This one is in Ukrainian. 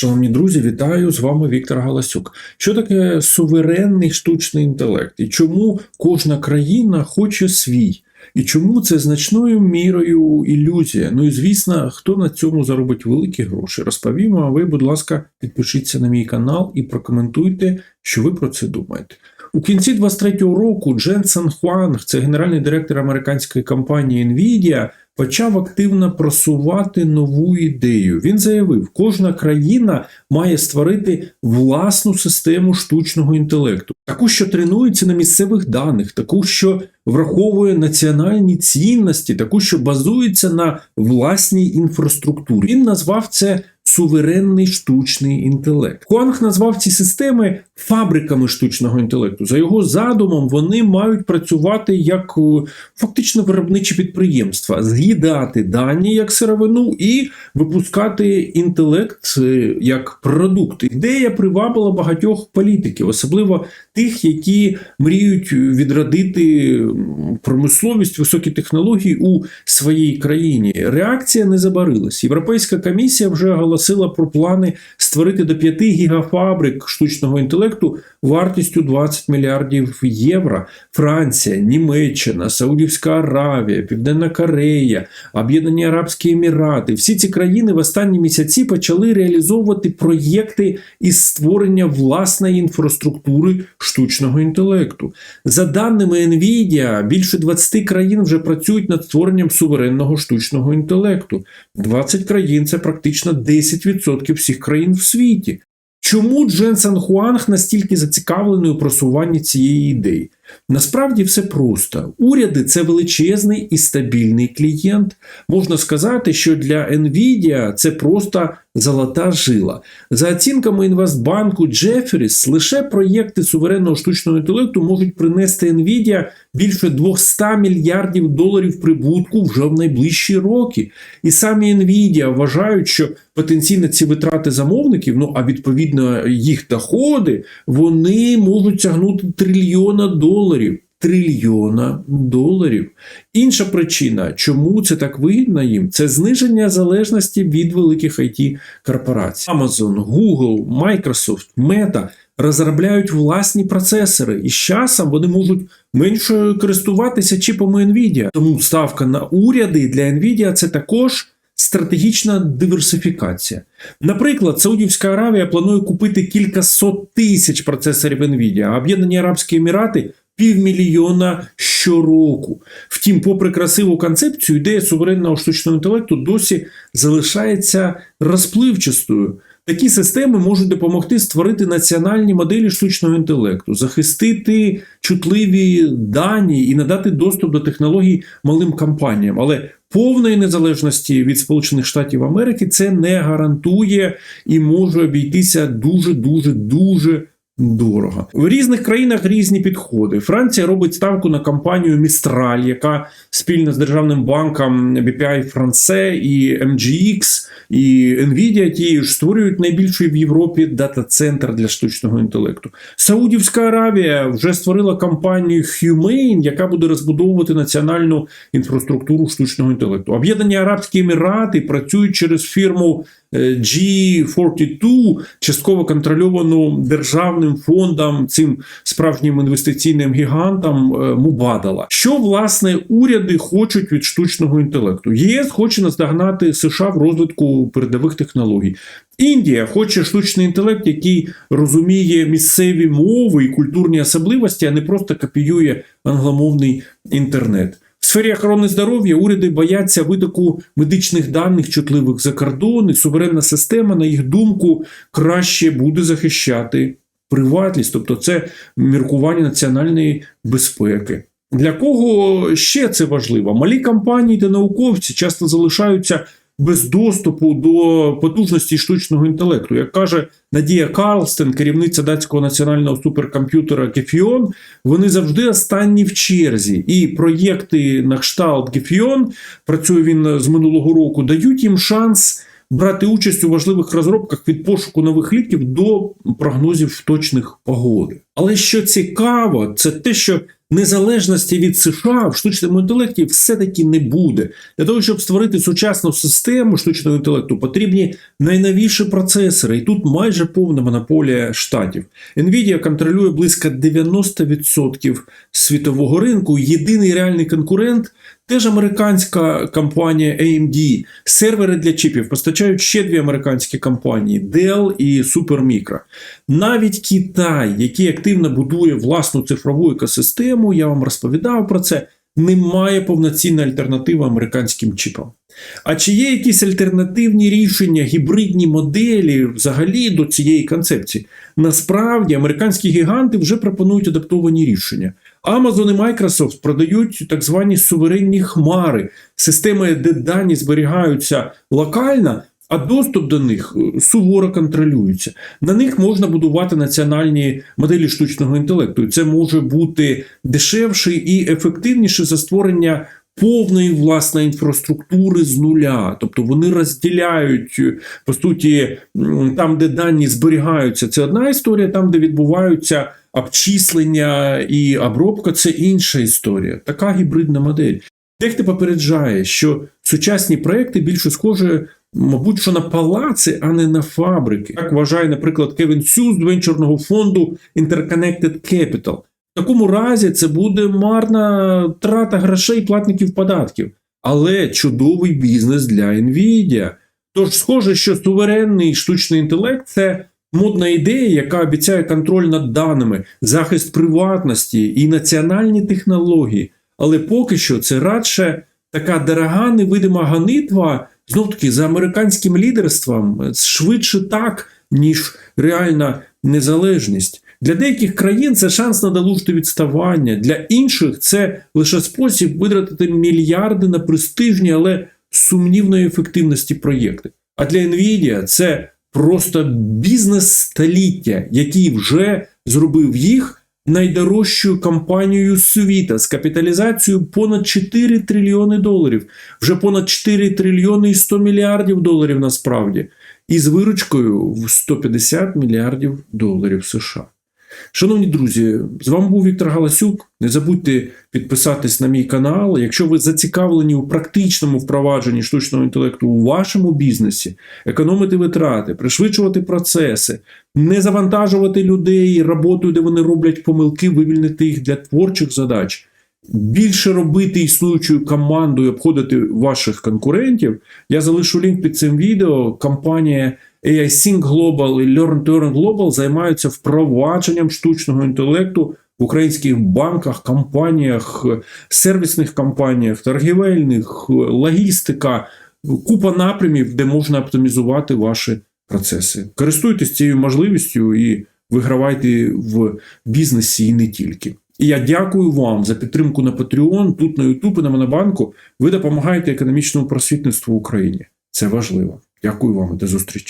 Шановні друзі, вітаю з вами Віктор Галасюк. Що таке суверенний штучний інтелект? І чому кожна країна хоче свій? І чому це значною мірою ілюзія? Ну і звісно, хто на цьому заробить великі гроші? Розповімо. А ви, будь ласка, підпишіться на мій канал і прокоментуйте, що ви про це думаєте. У кінці 23-го року Дженсен Хуанг, це генеральний директор американської компанії Nvidia, почав активно просувати нову ідею. Він заявив, кожна країна має створити власну систему штучного інтелекту, таку, що тренується на місцевих даних, таку, що враховує національні цінності, таку, що базується на власній інфраструктурі. Він назвав це. Суверенний штучний інтелект. Хуанг назвав ці системи фабриками штучного інтелекту. За його задумом, вони мають працювати як е, фактично виробничі підприємства, з'їдати дані як сировину і випускати інтелект е, як продукт. Ідея привабила багатьох політиків, особливо тих, які мріють відродити промисловість, високі технології у своїй країні. Реакція не забарилась. Європейська комісія вже оголосила про плани створити до 5 гігафабрик штучного інтелекту вартістю 20 мільярдів євро. Франція, Німеччина, Саудівська Аравія, Південна Корея, Об'єднані Арабські Емірати. Всі ці країни в останні місяці почали реалізовувати проєкти із створення власної інфраструктури штучного інтелекту. За даними Nvidia, більше 20 країн вже працюють над створенням суверенного штучного інтелекту. 20 країн це практично 10% всіх країн в світі. Чому Дженсен Хуанг настільки зацікавлений у просуванні цієї ідеї? Насправді все просто. Уряди це величезний і стабільний клієнт. Можна сказати, що для Nvidia це просто золота жила. За оцінками інвестбанку Jefferies, лише проєкти суверенного штучного інтелекту можуть принести Nvidia більше 200 мільярдів доларів прибутку вже в найближчі роки. І самі Nvidia вважають, що потенційно ці витрати замовників, ну а відповідно їх доходи, вони можуть тягнути трильйона доларів. Трильйона доларів. Інша причина, чому це так вигідно їм, це зниження залежності від великих it корпорацій. Amazon, Google, Microsoft, Meta розробляють власні процесори, і з часом вони можуть менше користуватися чіпами Nvidia. Тому ставка на уряди для Nvidia це також. Стратегічна диверсифікація. Наприклад, Саудівська Аравія планує купити кілька сот тисяч процесорів Nvidia, а Об'єднані Арабські Емірати півмільйона щороку. Втім, попри красиву концепцію, ідея суверенного штучного інтелекту досі залишається розпливчастою. Такі системи можуть допомогти створити національні моделі штучного інтелекту, захистити чутливі дані і надати доступ до технологій малим компаніям. Але повної незалежності від Сполучених Штатів Америки це не гарантує і може обійтися дуже дуже дуже. Дорого в різних країнах різні підходи. Франція робить ставку на компанію Містраль, яка спільно з державним банком BPI France і MGX і Nvidia тією ж створюють найбільший в Європі дата-центр для штучного інтелекту. Саудівська Аравія вже створила компанію Humane, яка буде розбудовувати національну інфраструктуру штучного інтелекту. Об'єднані Арабські Емірати працюють через фірму G42, частково контрольовану державним фондом, цим справжнім інвестиційним гігантом Мубадала. Що власне уряди хочуть від штучного інтелекту? ЄС хоче наздогнати США в розвитку передових технологій. Індія хоче штучний інтелект, який розуміє місцеві мови і культурні особливості, а не просто копіює англомовний інтернет. В сфері охорони здоров'я уряди бояться витоку медичних даних чутливих за кордон, і суверенна система, на їх думку, краще буде захищати приватність, тобто це міркування національної безпеки. Для кого ще це важливо? Малі компанії та науковці часто залишаються без доступу до потужності штучного інтелекту. Як каже Надія Карлстен, керівниця датського національного суперкомп'ютера Гефіон, вони завжди останні в черзі. І проєкти на кшталт Гефіон, працює він з минулого року, дають їм шанс. Брати участь у важливих розробках від пошуку нових ліків до прогнозів точних погоди. Але що цікаво, це те, що незалежності від США в штучному інтелекті все-таки не буде. Для того, щоб створити сучасну систему штучного інтелекту, потрібні найновіші процесори, і тут майже повна монополія штатів. Nvidia контролює близько 90% світового ринку. Єдиний реальний конкурент теж американська компанія AMD. Сервери для чіпів постачають ще дві американські компанії Dell і Supermicro. Навіть Китай, який активно будує власну цифрову екосистему, я вам розповідав про це, не має повноцінної альтернативи американським чіпам. А чи є якісь альтернативні рішення, гібридні моделі взагалі до цієї концепції? Насправді американські гіганти вже пропонують адаптовані рішення. Amazon і Microsoft продають так звані суверенні хмари, системи, де дані зберігаються локально, а доступ до них е, суворо контролюється. На них можна будувати національні моделі штучного інтелекту. Це може бути дешевше і ефективніше за створення повної власної інфраструктури з нуля. Тобто вони розділяють е, по суті там, де дані зберігаються, це одна історія, там, де відбуваються обчислення і обробка, це інша історія. Така гібридна модель. Дехто попереджає, що сучасні проекти більше схожі, мабуть, що на палаци, а не на фабрики. Так вважає, наприклад, Кевін Сю з венчурного фонду Interconnected Capital. Такому разі це буде марна трата грошей платників податків, але чудовий бізнес для Nvidia. Тож, схоже, що суверенний штучний інтелект це модна ідея, яка обіцяє контроль над даними, захист приватності і національні технології. Але поки що це радше така дорога невидима ганитва, знов таки за американським лідерством, швидше так, ніж реальна незалежність. Для деяких країн це шанс надолужити відставання, для інших це лише спосіб витратити мільярди на престижні, але сумнівної ефективності проєкти. А для Nvidia це просто бізнес століття, який вже зробив їх найдорожчою компанією світа з капіталізацією понад 4 трильйони доларів, вже понад 4 трильйони і 100 мільярдів доларів насправді, і з виручкою в 150 мільярдів доларів США. Шановні друзі, з вами був Віктор Галасюк. Не забудьте підписатись на мій канал. Якщо ви зацікавлені у практичному впровадженні штучного інтелекту у вашому бізнесі, економити витрати, пришвидшувати процеси, не завантажувати людей роботою, де вони роблять помилки, вивільнити їх для творчих задач. Більше робити існуючою командою, обходити ваших конкурентів. Я залишу лінк під цим відео. Компанія AI Sync Global і Learn to Global займаються впровадженням штучного інтелекту в українських банках, компаніях, сервісних компаніях, торгівельних, логістика, купа напрямів, де можна оптимізувати ваші процеси. Користуйтесь цією можливістю і вигравайте в бізнесі і не тільки. І я дякую вам за підтримку на Patreon, тут на YouTube і на Монобанку. Ви допомагаєте економічному просвітництву в Україні. Це важливо. Дякую вам і до зустрічі.